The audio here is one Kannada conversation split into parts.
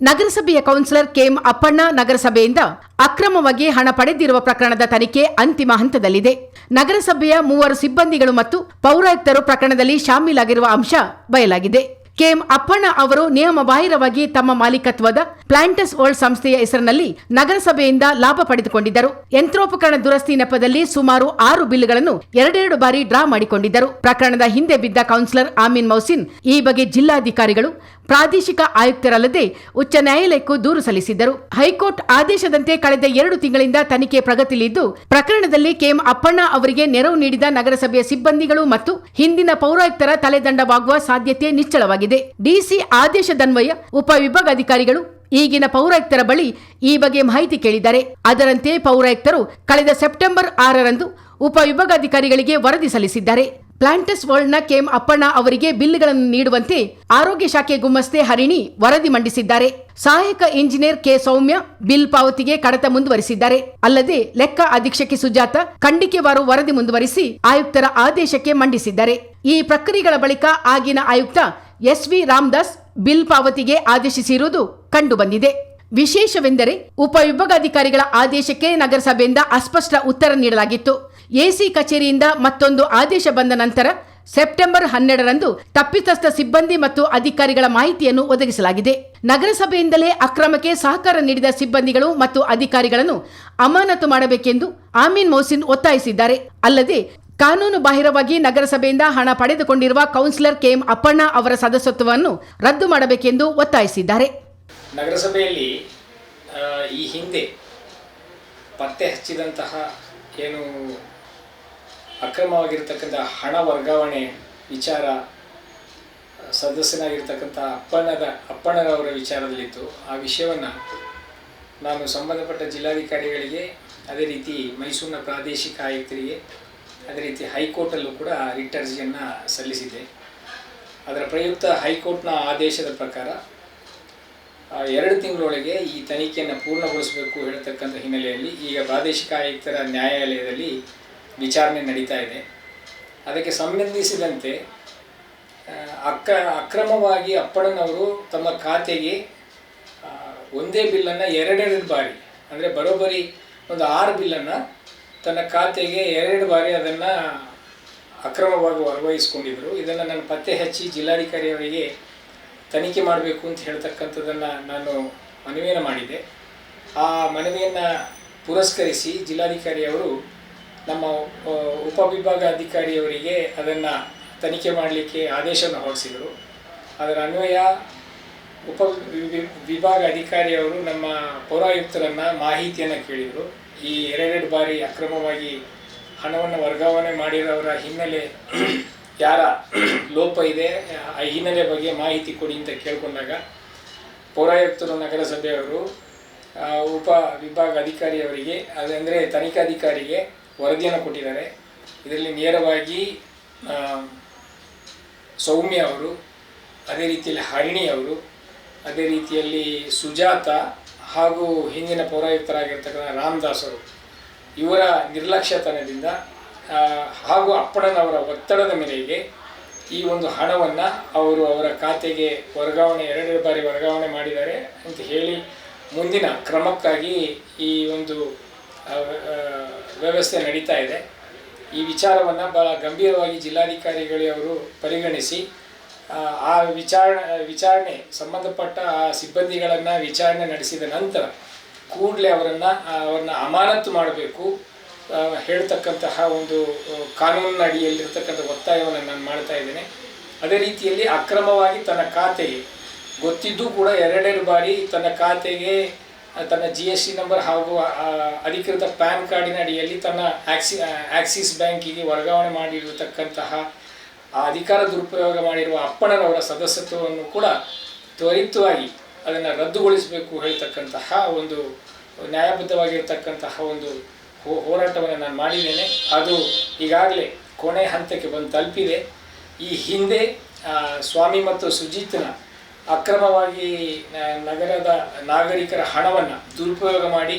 ನಗರಸಭೆಯ ಕೌನ್ಸಿಲರ್ ಕೆಎಂ ಅಪ್ಪಣ್ಣ ನಗರಸಭೆಯಿಂದ ಅಕ್ರಮವಾಗಿ ಹಣ ಪಡೆದಿರುವ ಪ್ರಕರಣದ ತನಿಖೆ ಅಂತಿಮ ಹಂತದಲ್ಲಿದೆ. ನಗರಸಭೆಯ ಮೂವರು ಸಿಬ್ಬಂದಿಗಳು ಮತ್ತು ಪೌರಾಯುಕ್ತರು ಪ್ರಕರಣದಲ್ಲಿ ಶಾಮೀಲಾಗಿರುವ ಅಂಶ ಬಯಲಾಗಿದೆ. ಕೆಎಂ ಅಪ್ಪಣ್ಣ ಅವರು ನಿಯಮಬಾಹಿರವಾಗಿ ತಮ್ಮ ಮಾಲೀಕತ್ವದ ಪ್ಲಾಂಟಸ್ ವರ್ಲ್ಡ್ ಸಂಸ್ಥೆಯ ಹೆಸರಿನಲ್ಲಿ ನಗರಸಭೆಯಿಂದ ಲಾಭ ಪಡೆದುಕೊಂಡಿದ್ದರು. ಯಂತ್ರೋಪಕರಣ ದುರಸ್ತಿ ನೆಪದಲ್ಲಿ ಸುಮಾರು ಆರು ಬಿಲ್ಗಳನ್ನು ಎರಡೆರಡು ಬಾರಿ ಡ್ರಾ ಮಾಡಿಕೊಂಡಿದ್ದರು. ಪ್ರಕರಣದ ಹಿಂದೆ ಬಿದ್ದ ಕೌನ್ಸಿಲರ್ ಆಮೀನ್ ಮೌಸಿನ್ ಈ ಬಗ್ಗೆ ಜಿಲ್ಲಾಧಿಕಾರಿಗಳು ಪ್ರಾದೇಶಿಕ ಆಯುಕ್ತರಲ್ಲದೆ ಉಚ್ಚ ನ್ಯಾಯಾಲಯಕ್ಕೂ ದೂರು ಸಲ್ಲಿಸಿದ್ದರು. ಹೈಕೋರ್ಟ್ ಆದೇಶದಂತೆ ಕಳೆದ ಎರಡು ತಿಂಗಳಿಂದ ತನಿಖೆ ಪ್ರಗತಿಯಲ್ಲಿದ್ದು ಪ್ರಕರಣದಲ್ಲಿ ಕೆಎಂ ಅಪ್ಪಣ್ಣ ಅವರಿಗೆ ನೆರವು ನೀಡಿದ ನಗರಸಭೆಯ ಸಿಬ್ಬಂದಿಗಳು ಮತ್ತು ಹಿಂದಿನ ಪೌರಾಯುಕ್ತರ ತಲೆದಂಡವಾಗುವ ಸಾಧ್ಯತೆ ನಿಚ್ಚಳವಾಗಿದೆ. ಡಿಸಿ ಆದೇಶದನ್ವಯ ಉಪವಿಭಾಗಾಧಿಕಾರಿಗಳು ಈಗಿನ ಪೌರಾಯುಕ್ತರ ಬಳಿ ಈ ಬಗ್ಗೆ ಮಾಹಿತಿ ಕೇಳಿದ್ದಾರೆ. ಅದರಂತೆ ಪೌರಾಯುಕ್ತರು ಕಳೆದ ಸೆಪ್ಟೆಂಬರ್ ಆರರಂದು ಉಪವಿಭಾಗಾಧಿಕಾರಿಗಳಿಗೆ ವರದಿ ಸಲ್ಲಿಸಿದ್ದಾರೆ. ಪ್ಲಾಂಟಸ್ ವರ್ಲ್ಡ್ನ ಕೆಎಂ ಅಪ್ಪಣ್ಣ ಅವರಿಗೆ ಬಿಲ್ಗಳನ್ನು ನೀಡುವಂತೆ ಆರೋಗ್ಯ ಶಾಖೆ ಗುಮ್ಮಸ್ತೆ ಹರಿಣಿ ವರದಿ ಮಂಡಿಸಿದ್ದಾರೆ. ಸಹಾಯಕ ಇಂಜಿನಿಯರ್ ಕೆ ಸೌಮ್ಯ ಬಿಲ್ ಪಾವತಿಗೆ ಕಡತ ಮುಂದುವರಿಸಿದ್ದಾರೆ. ಅಲ್ಲದೆ ಲೆಕ್ಕ ಅಧೀಕ್ಷಕಿ ಸುಜಾತ ಖಂಡಿಕೆವಾರು ವರದಿ ಮುಂದುವರಿಸಿ ಆಯುಕ್ತರ ಆದೇಶಕ್ಕೆ ಮಂಡಿಸಿದ್ದಾರೆ. ಈ ಪ್ರಕ್ರಿಯೆಗಳ ಬಳಿಕ ಆಗಿನ ಆಯುಕ್ತ ಎಸ್ ವಿ ರಾಮದಾಸ್ ಬಿಲ್ ಪಾವತಿಗೆ ಆದೇಶಿಸಿರುವುದು ಕಂಡುಬಂದಿದೆ. ವಿಶೇಷವೆಂದರೆ ಉಪವಿಭಾಗಾಧಿಕಾರಿಗಳ ಆದೇಶಕ್ಕೆ ನಗರಸಭೆಯಿಂದ ಅಸ್ಪಷ್ಟ ಉತ್ತರ ನೀಡಲಾಗಿತ್ತು. ಎಸಿ ಕಚೇರಿಯಿಂದ ಮತ್ತೊಂದು ಆದೇಶ ಬಂದ ನಂತರ ಸೆಪ್ಟೆಂಬರ್ ಹನ್ನೆರಡರಂದು ತಪ್ಪಿತಸ್ಥ ಸಿಬ್ಬಂದಿ ಮತ್ತು ಅಧಿಕಾರಿಗಳ ಮಾಹಿತಿಯನ್ನು ಒದಗಿಸಲಾಗಿದೆ. ನಗರಸಭೆಯಿಂದಲೇ ಅಕ್ರಮಕ್ಕೆ ಸಹಕಾರ ನೀಡಿದ ಸಿಬ್ಬಂದಿಗಳು ಮತ್ತು ಅಧಿಕಾರಿಗಳನ್ನು ಅಮಾನತು ಮಾಡಬೇಕೆಂದು ಆಮೀನ್ ಮೊಹಸಿನ್ ಒತ್ತಾಯಿಸಿದ್ದಾರೆ. ಅಲ್ಲದೆ ಕಾನೂನು ಬಾಹಿರವಾಗಿ ನಗರಸಭೆಯಿಂದ ಹಣ ಪಡೆದುಕೊಂಡಿರುವ ಕೌನ್ಸಿಲರ್ ಕೆಎಂ ಅಪ್ಪಣ್ಣ ಅವರ ಸದಸ್ಯತ್ವವನ್ನು ರದ್ದು ಮಾಡಬೇಕೆಂದು ಒತ್ತಾಯಿಸಿದ್ದಾರೆ. ನಗರಸಭೆಯಲ್ಲಿ ಈ ಹಿಂದೆ ಪತ್ತೆ ಹಚ್ಚಿದಂತಹ ಏನು ಅಕ್ರಮವಾಗಿರ್ತಕ್ಕಂಥ ಹಣ ವರ್ಗಾವಣೆ ವಿಚಾರ, ಸದಸ್ಯನಾಗಿರ್ತಕ್ಕಂಥ ಅಪ್ಪಣ್ಣದ, ಅಪ್ಪಣ್ಣರವರ ವಿಚಾರದಲ್ಲಿತ್ತು. ಆ ವಿಷಯವನ್ನು ನಾನು ಸಂಬಂಧಪಟ್ಟ ಜಿಲ್ಲಾಧಿಕಾರಿಗಳಿಗೆ, ಅದೇ ರೀತಿ ಮೈಸೂರಿನ ಪ್ರಾದೇಶಿಕ ಆಯುಕ್ತರಿಗೆ ಅದೇ ರೀತಿ ಹೈಕೋರ್ಟಲ್ಲೂ ಕೂಡ ರಿಟ್ ಅರ್ಜಿಯನ್ನು ಸಲ್ಲಿಸಿದೆ ಅದರ ಪ್ರಯುಕ್ತ ಹೈಕೋರ್ಟ್ನ ಆದೇಶದ ಪ್ರಕಾರ ಎರಡು ತಿಂಗಳೊಳಗೆ ಈ ತನಿಖೆಯನ್ನು ಪೂರ್ಣಗೊಳಿಸಬೇಕು ಹೇಳ್ತಕ್ಕಂಥ ಹಿನ್ನೆಲೆಯಲ್ಲಿ ಈಗ ಪ್ರಾದೇಶಿಕ ಆಯುಕ್ತರ ನ್ಯಾಯಾಲಯದಲ್ಲಿ ವಿಚಾರಣೆ ನಡೀತಾ ಇದೆ. ಅದಕ್ಕೆ ಸಂಬಂಧಿಸಿದಂತೆ ಅಕ್ರ, ಅಕ್ರಮವಾಗಿ ಅಪ್ಪಣ್ಣನವರು ತಮ್ಮ ಖಾತೆಗೆ ಒಂದೇ ಬಿಲ್ಲನ್ನು ಎರಡೆರಡು ಬಾರಿ, ಅಂದರೆ ಬರೋಬ್ಬರಿ ಒಂದು ಆರು ಬಿಲ್ಲನ್ನು ತನ್ನ ಖಾತೆಗೆ ಎರಡು ಬಾರಿ ಅದನ್ನು ಅಕ್ರಮವಾಗಿ ವರ್ಗಾಯಿಸ್ಕೊಂಡಿದ್ರು. ಇದನ್ನು ನಾನು ಪತ್ತೆ ಹಚ್ಚಿ ಜಿಲ್ಲಾಧಿಕಾರಿಯವರಿಗೆ ತನಿಖೆ ಮಾಡಬೇಕು ಅಂತ ಹೇಳ್ತಕ್ಕಂಥದ್ದನ್ನು ನಾನು ಮನವಿಯನ್ನು ಮಾಡಿದೆ ಆ ಮನವಿಯನ್ನು ಪುರಸ್ಕರಿಸಿ ಜಿಲ್ಲಾಧಿಕಾರಿಯವರು ನಮ್ಮ ಉಪ ಉಪವಿಭಾಗ ಅಧಿಕಾರಿಯವರಿಗೆ ಅದನ್ನು ತನಿಖೆ ಮಾಡಲಿಕ್ಕೆ ಆದೇಶವನ್ನು ಹೊರಡಿಸಿದರು. ಅದರ ಅನ್ವಯ ಉಪ ವಿಭಾಗ ಅಧಿಕಾರಿಯವರು ನಮ್ಮ ಪೌರಾಯುಕ್ತರನ್ನು ಮಾಹಿತಿಯನ್ನು ಕೇಳಿದರು. ಈ ಎರಡೆರಡು ಬಾರಿ ಅಕ್ರಮವಾಗಿ ಹಣವನ್ನು ವರ್ಗಾವಣೆ ಮಾಡಿರೋರ ಹಿನ್ನೆಲೆ ಯಾರ ಲೋಪ ಇದೆ, ಆ ಹಿನ್ನೆಲೆ ಬಗ್ಗೆ ಮಾಹಿತಿ ಕೊಡಿ ಅಂತ ಕೇಳಿಕೊಂಡಾಗ ಪೌರಾಯುಕ್ತರು, ನಗರಸಭೆಯವರು ಉಪ ವಿಭಾಗ ಅಧಿಕಾರಿಯವರಿಗೆ ಅದಂದರೆ ತನಿಖಾಧಿಕಾರಿಗೆ ವರದಿಯನ್ನು ಕೊಟ್ಟಿದ್ದಾರೆ. ಇದರಲ್ಲಿ ನೇರವಾಗಿ ಸೌಮ್ಯ ಅವರು, ಅದೇ ರೀತಿಯಲ್ಲಿ ಹರಿಣಿ ಅವರು, ಅದೇ ರೀತಿಯಲ್ಲಿ ಸುಜಾತ ಹಾಗೂ ಹಿಂದಿನ ಪೌರಾಯುಕ್ತರಾಗಿರ್ತಕ್ಕಂಥ ರಾಮದಾಸರು, ಇವರ ನಿರ್ಲಕ್ಷ್ಯತನದಿಂದ ಹಾಗೂ ಅಪ್ಪಣ್ಣನವರ ಒತ್ತಡದ ಮೇರೆಗೆ ಈ ಒಂದು ಹಣವನ್ನು ಅವರು ಅವರ ಖಾತೆಗೆ ವರ್ಗಾವಣೆ ಎರಡೆರಡು ಬಾರಿ ವರ್ಗಾವಣೆ ಮಾಡಿದ್ದಾರೆ ಅಂತ ಹೇಳಿ ಮುಂದಿನ ಕ್ರಮಕ್ಕಾಗಿ ಈ ಒಂದು ವ್ಯವಸ್ಥೆ ನಡೀತಾ ಇದೆ. ಈ ವಿಚಾರವನ್ನು ಭಾಳ ಗಂಭೀರವಾಗಿ ಜಿಲ್ಲಾಧಿಕಾರಿಗಳು ಅವರು ಪರಿಗಣಿಸಿ ಆ, ವಿಚಾರ ವಿಚಾರಣೆ ಸಂಬಂಧಪಟ್ಟ ಆ ಸಿಬ್ಬಂದಿಗಳನ್ನು ವಿಚಾರಣೆ ನಡೆಸಿದ ನಂತರ ಕೂಡಲೇ ಅವರನ್ನು ಅವ್ರನ್ನ ಅಮಾನತು ಮಾಡಬೇಕು. ಹೇಳ್ತಕ್ಕಂತಹ ಒಂದು ಕಾನೂನಿನ ಅಡಿಯಲ್ಲಿರ್ತಕ್ಕಂಥ ಒತ್ತಾಯವನ್ನು ನಾನು ಮಾಡ್ತಾ ಇದ್ದೇನೆ. ಅದೇ ರೀತಿಯಲ್ಲಿ ಅಕ್ರಮವಾಗಿ ತನ್ನ ಖಾತೆಗೆ ಗೊತ್ತಿದ್ದು ಕೂಡ ಎರಡೆರಡು ಬಾರಿ ತನ್ನ ಖಾತೆಗೆ ತನ್ನ ಜಿ ಎಸ್ ಟಿ ನಂಬರ್ ಹಾಗೂ ಅಧಿಕೃತ ಪ್ಯಾನ್ ಕಾರ್ಡಿನ ಅಡಿಯಲ್ಲಿ ತನ್ನ ಆಕ್ಸಿ ಆಕ್ಸಿಸ್ ಬ್ಯಾಂಕಿಗೆ ವರ್ಗಾವಣೆ ಮಾಡಿರತಕ್ಕಂತಹ ಆ ಅಧಿಕಾರ ದುರುಪಯೋಗ ಮಾಡಿರುವ ಅಪ್ಪಣ್ಣನವರ ಸದಸ್ಯತ್ವವನ್ನು ಕೂಡ ತ್ವರಿತವಾಗಿ ಅದನ್ನು ರದ್ದುಗೊಳಿಸಬೇಕು ಹೇಳ್ತಕ್ಕಂತಹ ಒಂದು ನ್ಯಾಯಬದ್ಧವಾಗಿರ್ತಕ್ಕಂತಹ ಒಂದು ಹೋರಾಟವನ್ನು ನಾನು ಮಾಡಿದ್ದೇನೆ. ಅದು ಈಗಾಗಲೇ ಕೊನೆ ಹಂತಕ್ಕೆ ಬಂದು ತಲುಪಿದೆ. ಈ ಹಿಂದೆ ಸ್ವಾಮಿ ಮತ್ತು ಸುಜಿತ್ನ ಅಕ್ರಮವಾಗಿ ನಗರದ ನಾಗರಿಕರ ಹಣವನ್ನು ದುರುಪಯೋಗ ಮಾಡಿ,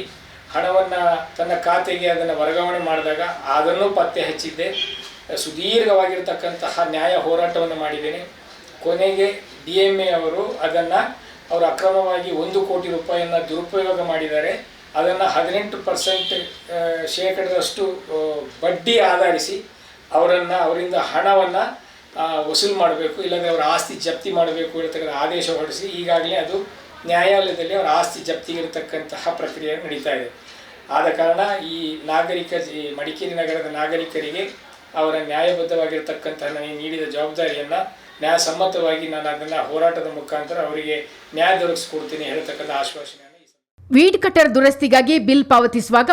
ಹಣವನ್ನು ತನ್ನ ಖಾತೆಗೆ ಅದನ್ನು ವರ್ಗಾವಣೆ ಮಾಡಿದಾಗ ಅದನ್ನು ಪತ್ತೆ ಹಚ್ಚಿದ್ದೆ. ಸುದೀರ್ಘವಾಗಿರ್ತಕ್ಕಂತಹ ನ್ಯಾಯ ಹೋರಾಟವನ್ನು ಮಾಡಿದ್ದೇನೆ. ಕೊನೆಗೆ ಡಿ ಎಂ ಎ ಅವರು ಅದನ್ನು ಅವರು ಅಕ್ರಮವಾಗಿ ಒಂದು ಕೋಟಿ ರೂಪಾಯಿಯನ್ನು ದುರುಪಯೋಗ ಮಾಡಿದ್ದಾರೆ. ಅದನ್ನು ಹದಿನೆಂಟು ಪರ್ಸೆಂಟ್ ಶೇಕಡದಷ್ಟು ಬಡ್ಡಿ ಆಧರಿಸಿ ಅವರನ್ನು, ಅವರಿಂದ ಹಣವನ್ನು ವಸೂಲು ಮಾಡಬೇಕು ಇಲ್ಲದೆ ಅವರ ಆಸ್ತಿ ಜಪ್ತಿ ಮಾಡಬೇಕು ಇರತಕ್ಕಂಥ ಆದೇಶ ಹೊರಡಿಸಿ ಈಗಾಗಲೇ ಅದು ನ್ಯಾಯಾಲಯದಲ್ಲಿ ಅವರ ಆಸ್ತಿ ಜಪ್ತಿಗಿರತಕ್ಕಂತಹ ಪ್ರಕ್ರಿಯೆ ನಡೀತಾ ಇದೆ. ಆದ ಕಾರಣ ಈ ನಾಗರಿಕ ಮಡಿಕೇರಿ ನಗರದ ನಾಗರಿಕರಿಗೆ ಅವರ ನ್ಯಾಯಬದ್ಧವಾಗಿರ್ತಕ್ಕಂತಹ ನನಗೆ ನೀಡಿದ ಜವಾಬ್ದಾರಿಯನ್ನು ನ್ಯಾಯಸಮ್ಮತವಾಗಿ ನಾನು ಅದನ್ನು ಹೋರಾಟದ ಮುಖಾಂತರ ಅವರಿಗೆ ನ್ಯಾಯ ದೊರಕಿಸ್ಕೊಡ್ತೀನಿ ಹೇಳ್ತಕ್ಕಂಥ ಆಶ್ವಾಸನೆ ವೀಡ್ ಕಟರ್ ದುರಸ್ತಿಗಾಗಿ ಬಿಲ್ ಪಾವತಿಸುವಾಗ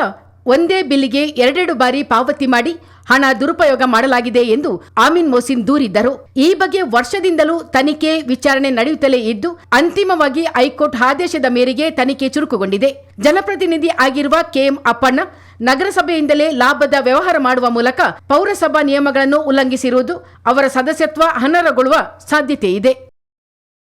ಒಂದೇ ಬಿಲ್ಗೆ ಎರಡೆರಡು ಬಾರಿ ಪಾವತಿ ಮಾಡಿ ಹಣ ದುರುಪಯೋಗ ಮಾಡಲಾಗಿದೆ ಎಂದು ಆಮೀನ್ ಮೋಸಿನ್ ದೂರಿದ್ದರು. ಈ ಬಗ್ಗೆ ವರ್ಷದಿಂದಲೂ ತನಿಖೆ ವಿಚಾರಣೆ ನಡೆಯುತ್ತಲೇ ಇದ್ದು, ಅಂತಿಮವಾಗಿ ಹೈಕೋರ್ಟ್ ಆದೇಶದ ಮೇರೆಗೆ ತನಿಖೆ ಚುರುಕುಗೊಂಡಿದೆ. ಜನಪ್ರತಿನಿಧಿ ಆಗಿರುವ ಕೆಎಂ ಅಪ್ಪಣ್ಣ, ನಗರಸಭೆಯಿಂದಲೇ ಲಾಭದ ವ್ಯವಹಾರ ಮಾಡುವ ಮೂಲಕ ಪೌರಸಭಾ ನಿಯಮಗಳನ್ನು ಉಲ್ಲಂಘಿಸಿರುವುದು ಅವರ ಸದಸ್ಯತ್ವ ಅನರ್ಹಗೊಳ್ಳುವ ಸಾಧ್ಯತೆ ಇದೆ